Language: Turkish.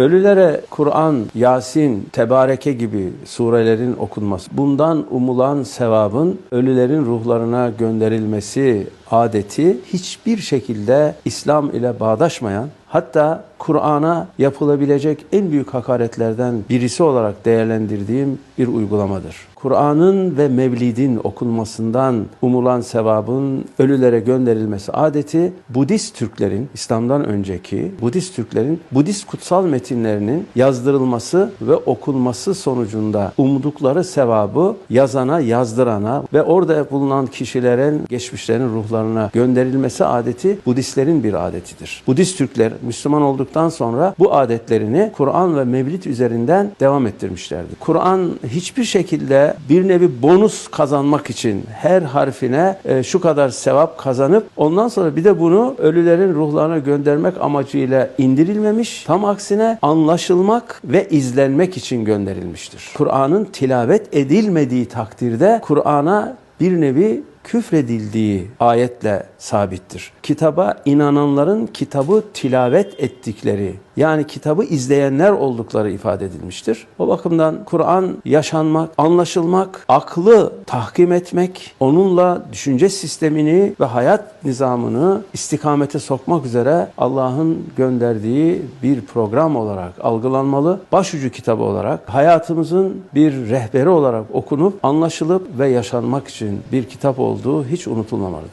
Ölülere Kur'an, Yasin, Tebareke gibi surelerin okunması, bundan umulan sevabın ölülerin ruhlarına gönderilmesi adeti hiçbir şekilde İslam ile bağdaşmayan, hatta Kur'an'a yapılabilecek en büyük hakaretlerden birisi olarak değerlendirdiğim bir uygulamadır. Kur'an'ın ve Mevlid'in okunmasından umulan sevabın ölülere gönderilmesi adeti Budist Türklerin, İslam'dan önceki Budist Türklerin Budist kutsal metinlerinin yazdırılması ve okunması sonucunda umdukları sevabı yazana, yazdırana ve orada bulunan kişilerin, geçmişlerin ruhlarına gönderilmesi adeti Budistlerin bir adetidir. Budist Türkler Müslüman olduktan sonra bu adetlerini Kur'an ve Mevlid üzerinden devam ettirmişlerdi. Kur'an hiçbir şekilde bir nevi bonus kazanmak için her harfine e, şu kadar sevap kazanıp ondan sonra bir de bunu ölülerin ruhlarına göndermek amacıyla indirilmemiş. Tam aksine anlaşılmak ve izlenmek için gönderilmiştir. Kur'an'ın tilavet edilmediği takdirde Kur'an'a bir nevi küfredildiği ayetle sabittir. Kitaba inananların kitabı tilavet ettikleri yani kitabı izleyenler oldukları ifade edilmiştir. O bakımdan Kur'an yaşanmak, anlaşılmak, aklı tahkim etmek, onunla düşünce sistemini ve hayat nizamını istikamete sokmak üzere Allah'ın gönderdiği bir program olarak algılanmalı. Başucu kitabı olarak hayatımızın bir rehberi olarak okunup anlaşılıp ve yaşanmak için bir kitap olduğu hiç unutulmamalıdır.